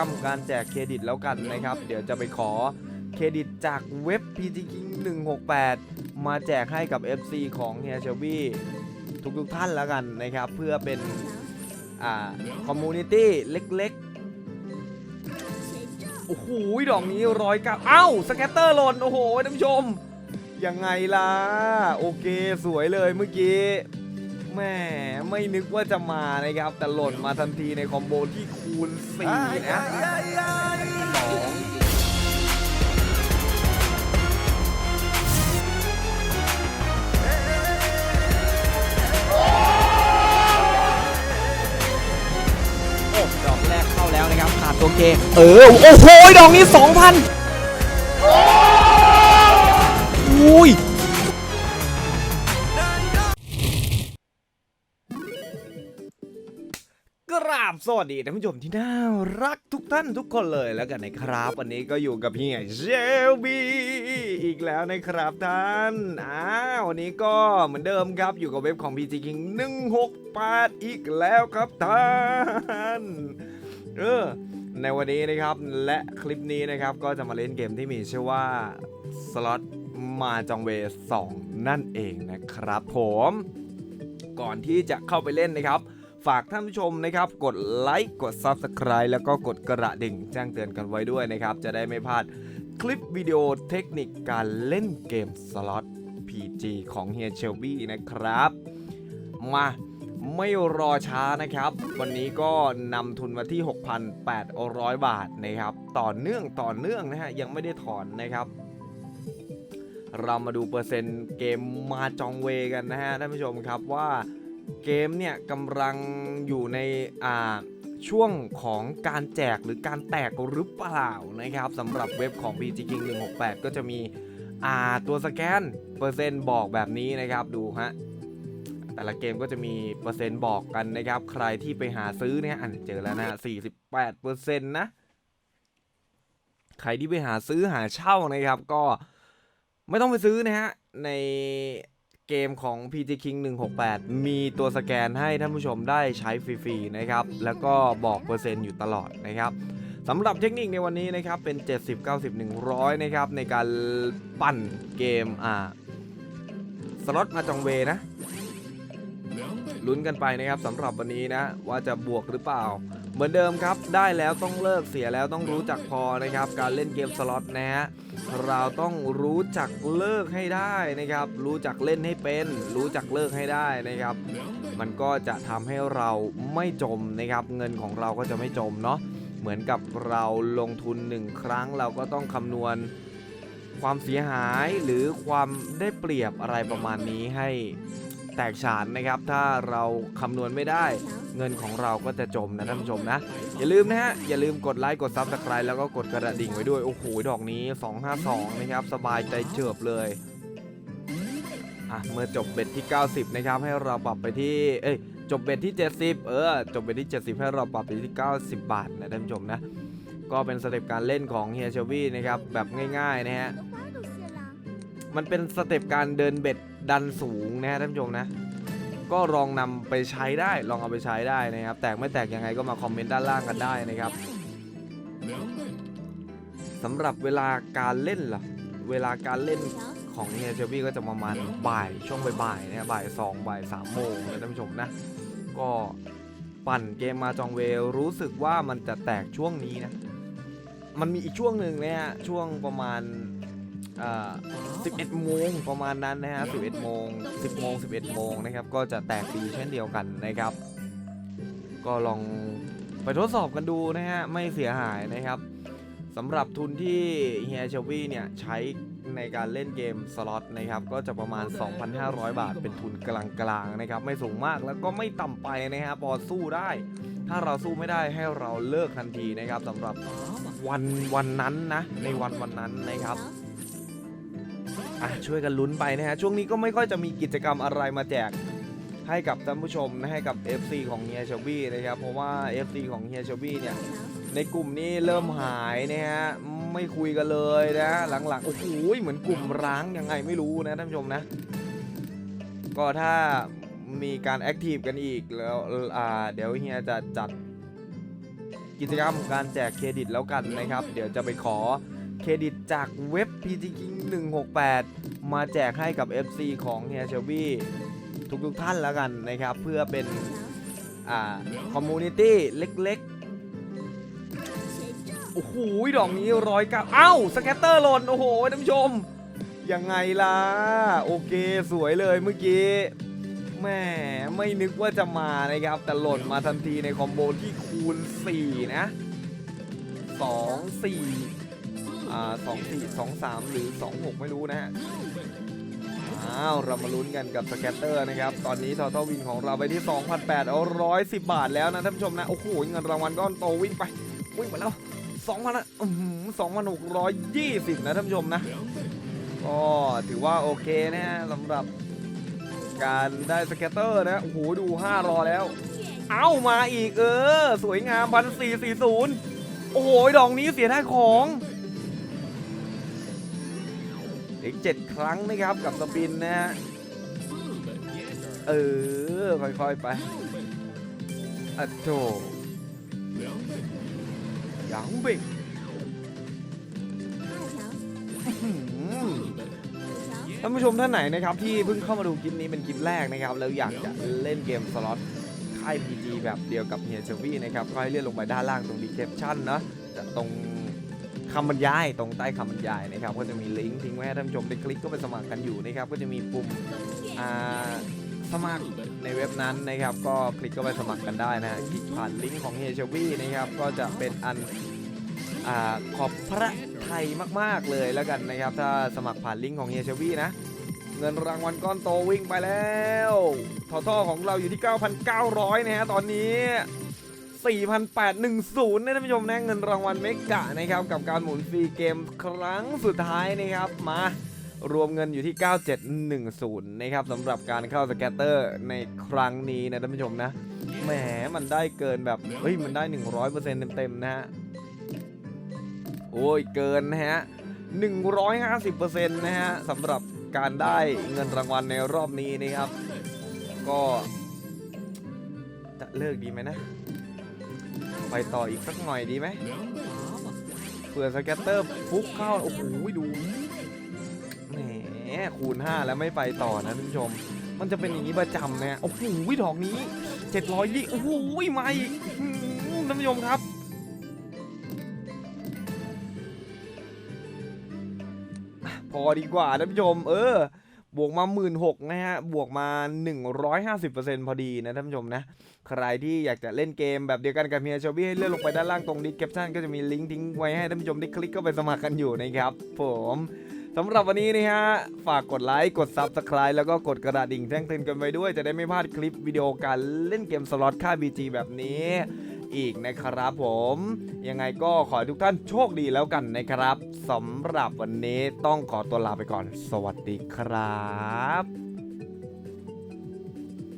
ทำการแจกเครดิตแล้วกันนะครับ เดี๋ยวจะไปขอเครดิตจากเว็บ PG King 168 มาแจกให้กับ FC ของเฮียเชลบี้ทุกๆท่านแล้วกันนะครับ เพื่อเป็นอ่าคอมมูนิตี้เล็กๆ โอ้โห ดอกนี้ร้อยเก้าเอ้าสแกตเตอร์หล่น โอ้โหท่านผู้ชม ยังไงล่ะ โอเคสวยเลยเมื่อกี้แม่ไม่นึกว่าจะมานะครับ แต่หล่นมาทันทีในคอมโบที่คู ณ4นะสองโอ้ดอกแรกเข้าแล้วนะครับขาดตัวเค เออ โอ้โหดอกนี้2,000อุ้ย กราบสวัสดีท่านผู้ชมที่น่ารักทุกท่านทุกคนเลยแล้วกันนะครับ วันนี้ก็อยู่กับเฮียเชลบีอีกแล้วนะครับท่านอ้าววันนี้ก็เหมือนเดิมครับอยู่กับเว็บของ PG King 168 อีกแล้วครับท่านเออในวันนี้นะครับและคลิปนี้นะครับก็จะมาเล่นเกมที่มีชื่อว่าสล็อตมาจองเวส2นั่นเองนะครับ ผม ก่อนที่จะเข้าไปเล่นนะครับ ฝากท่านผู้ชมนะครับ กดไลค์กด Subscribe แล้วก็กดกระดิ่งแจ้งเตือนกันไว้ด้วยนะครับ จะได้ไม่พลาดคลิปวิดีโอเทคนิคการเล่นเกมสล็อต PG ของเฮียเชลบี้นะครับ มาไม่รอช้านะครับ วันนี้ก็นำทุนมาที่ 6,800 บาทนะครับ ต่อเนื่องต่อเนื่องนะฮะ ยังไม่ได้ถอนนะครับ เรามาดูเปอร์เซ็นต์เกมมาจองเวกันนะฮะท่านผู้ชมครับว่า เกมเนี่ยกำลังอยู่ในอ่าช่วงของการแจกหรือการแตกหรือเปล่านะครับสำหรับเว็บของ PG King 168 ก็จะมีอ่าตัวสแกนเปอร์เซ็นต์บอกแบบนี้นะครับดูฮะแต่ละเกมก็จะมีเปอร์เซ็นต์บอกกันนะครับ ใครที่ไปหาซื้อเนี่ยอันเจอแล้วนะ48เปอร์เซ็นต์นะใครที่ไปหาซื้อหาเช่านะครับ ก็ไม่ต้องไปซื้อนะฮะใน เกมของ PG King 168 มีตัวสแกนให้ท่านผู้ชมได้ใช้ฟรีๆนะครับ แล้วก็บอกเปอร์เซ็นต์อยู่ตลอดนะครับสำหรับเทคนิคในวันนี้นะครับ เป็น 70 90 100 นะครับ ในการปั่นเกม อ่า สล็อตมาจองเวนะลุ้นกันไปนะครับสำหรับวันนี้นะ ว่าจะบวกหรือเปล่า เหมือนเดิมครับ ได้แล้วต้องเลิกเสียแล้วต้องรู้จักพอนะครับ การเล่นเกมสล็อตนะฮะ เราต้องรู้จักเลิกให้ได้นะครับ รู้จักเล่นให้เป็น รู้จักเลิกให้ได้นะครับ มันก็จะทำให้เราไม่จมนะครับ เงินของเราก็จะไม่จมเนาะเหมือนกับเราลงทุนหนึ่งครั้งเราก็ต้องคำนวณความเสียหายหรือความได้เปรียบอะไรประมาณนี้ให้ แตกฉานนะครับ ถ้าเราคำนวณไม่ได้เงินของเราก็จะจมนะท่านผู้ชมนะ อย่าลืมนะฮะ อย่าลืมกดไลค์กดซับสไคร b e แล้วก็กดกระดิ่งไว้ด้วย โอ้โห ดอกนี้ 252 นะครับ สบายใจเจิบเลยอะเมื่อจบเบ็ดที่ 90 นะครับ ให้เราปรับไปที่ เอ้ย จบเบ็ดที่ 70 เออ จบเบ็ดที่ 70 ให้เราปรับไปที่ 90 บาทนะท่านผู้ชมนะ ก็เป็นสเต็ปการเล่นของเฮียเชวี่นะครับ แบบง่ายๆนะฮะ มันเป็นสเต็ปการเดินเบ็ดดันสูงนะท่านผู้ชมนะ ก็ลองนำไปใช้ได้ลองเอาไปใช้ได้นะครับ แตกไม่แตกยังไงก็มาคอมเมนต์ด้านล่างกันได้นะครับสำหรับเวลาการเล่นล่ะ เวลาการเล่นของเฮียเชลบี้ก็จะประมาณบ่ายช่วงบ่ายๆนะบ่ายสองบ่ายสามโมงนะท่านผู้ชมนะ ก็ปั่นเกมมาจองเวลรู้สึกว่ามันจะแตกช่วงนี้นะ มันมีอีกช่วงหนึ่งเนี่ยช่วงประมาณ อ่า11โมงประมาณนั้นนะฮะ11โมง10โมง11โมงนะครับก็จะแตกดีเช่นเดียวกันนะครับ ก็ลองไปทดสอบกันดูนะฮะไม่เสียหายนะครับสำหรับทุนที่เฮียชวี่เนี่ยใช้ในการเล่นเกมสล็อตนะครับก็จะประมาณ 2,500 บาทเป็นทุนกลางๆนะครับไม่สูงมากแล้วก็ไม่ต่ำไปนะฮะพอสู้ได้ ถ้าเราสู้ไม่ได้ให้เราเลิกทันทีนะครับสำหรับวันวันนั้นนะในวันวันนั้นนะครับ อะช่วยกันลุ้นไปนะฮะช่วงนี้ก็ไม่ค่อยจะมีกิจกรรมอะไรมาแจกให้กับท่านผู้ชมนะให้กับ FC ของเฮียชบี้นะครับเพราะว่า FC ของเฮียชบี้เนี่ยในกลุ่มนี้เริ่มหายนะฮะไม่คุยกันเลยนะหลังๆโอ้โหเหมือนกลุ่มร้างยังไงไม่รู้นะท่านผู้ชมนะ ก็ถ้ามีการแอคทีฟกันอีกแล้วอ่าเดี๋ยวเฮียจะจัดกิกิจกรรมการแจกเครดิตแล้วกันนะครับ เดี๋ยวจะไปขอ เครดิตจากเว็บ PT King 168 มาแจกให้กับ FC ของเฮียเชลบี้ทุกๆท่านแล้วกันนะครับ เพื่อเป็นอ่าคอมมูนิตี้เล็กๆ โอ้โห ดอกนี้ร้อยเก้าเอ้าสแกตเตอร์หล่น โอ้โหท่านผู้ชม ยังไงล่ะ โอเคสวยเลยเมื่อกี้แม่ไม่นึกว่าจะมานะครับ แต่หล่นมาทันทีในคอมโบที่คูณ 4 นะ 2 4 อ่า2 4 2 3หรือ2 6ไม่รู้นะฮะอ้าวเรามาลุ้นกันกับสแกตเตอร์นะครับ ตอนนี้ทอทวินของเราไปที่ 2,800เอา110 บาทแล้วนะท่านผู้ชมนะ โอ้โห เงินรางวัลก้อนโตวิ่งไป วิ่งไปแล้ว2,000อะอื้อหือ2,620นะท่านผู้ชมนะ ก็ถือว่าโอเคนะฮะสำหรับการได้สเก็ตเตอร์นะ โอ้โห ดู 5 รอแล้ว เอ้ามาอีกเออ สวยงามพันสี่สี่ศูนย์โอ้โห ดอกนี้เสียได้ของ อีกเจ็ดครั้งนะครับกับสปินนะฮะเออ ค่อยๆไปอะโถยังบิกอื้อหือท่านผู้ชมท่านไหนนะครับที่เพิ่งเข้ามาดูคลิปนี้เป็นคลิปแรกนะครับแล้วอยากจะเล่นเกมสล็อตค่าย PG แบบเดียวกับเฮียเชวี่นะครับก็ให้เลื่อนลงไปด้านล่างตรงดีเคปชั่นนะจะตรง คำบรรยายตรงใต้คำบรรยายนะครับ ก็จะมีลิงก์ทิ้งไว้ให้ท่านผู้ชมได้คลิกก็ไปสมัครกันอยู่นะครับ ก็จะมีปุ่มอ่าสมัครในเว็บนั้นนะครับ ก็คลิกก็ไปสมัครกันได้นะฮะคลิกผ่านลิงก์ของเฮียเชวี่นะครับ ก็จะเป็นอันอขอบพระไทยมาก ๆ เลยแล้วกันนะครับ ถ้าสมัครผ่านลิงก์ของเฮียเชวี่นะ เงินรางวัลก้อนโตวิ่งไปแล้วทอท่อของเราอยู่ที่ 9,900 นะฮะตอนนี้ 4,810นะท่านผู้ชมนะเงินรางวัลเมกะนะครับกับการหมุนฟรีเกมครั้งสุดท้ายนะครับมารวมเงินอยู่ที่ 9710 นะครับสำหรับการเข้าสแกตเตอร์ในครั้งนี้นะท่านผู้ชมนะแหมมันได้เกินแบบเฮ้ยมันได้ 100%เต็มๆนะฮะโอ้ยเกินนะฮะ 150%นะฮะสำหรับการได้เงินรางวัลในรอบนี้นะครับ ก็จะเลิกดีไหมนะ ไปต่ออีกสักหน่อยดีไหมเผื่อสแกตเตอร์ฟุกเข้า โอ้โหดูแหมคูณ 5 แล้วไม่ไปต่อนะท่านผู้ชม มันจะเป็นอย่างนี้ประจำนะฮะโอ้โหดอกนี้700ยี่โอ้โหมาอีกอื้อหือท่านผู้ชมครับพอดีกว่าท่านผู้ชม เออ บวกมา1 6ื่นนะฮะ บวกมา 150%พอดีนะท่านผู้ชมนะ ใครที่อยากจะเล่นเกมแบบเดียวกันกับเฮียชอบี้ให้เลื่อนลงไปด้านล่างตรงดิสคริปชั่นก็จะมีลิงก์ทิ้งไว้ให้ท่านผู้ชมได้คลิกเข้าไปสมัครกันอยู่นะครับ ผมสำหรับวันนี้นะฮะ ฝากกดไลค์ กด Subscribe แล้วก็กดกระดิ่งแจ้งเตือนกันไว้ด้วย จะได้ไม่พลาดคลิปวิดีโอการเล่นเกมสล็อตค่า BG แบบนี้ อีกนะครับผมยังไงก็ขอให้ทุกท่านโชคดีแล้วกันนะครับสำหรับวันนี้ต้องขอตัวลาไปก่อน สวัสดีครับ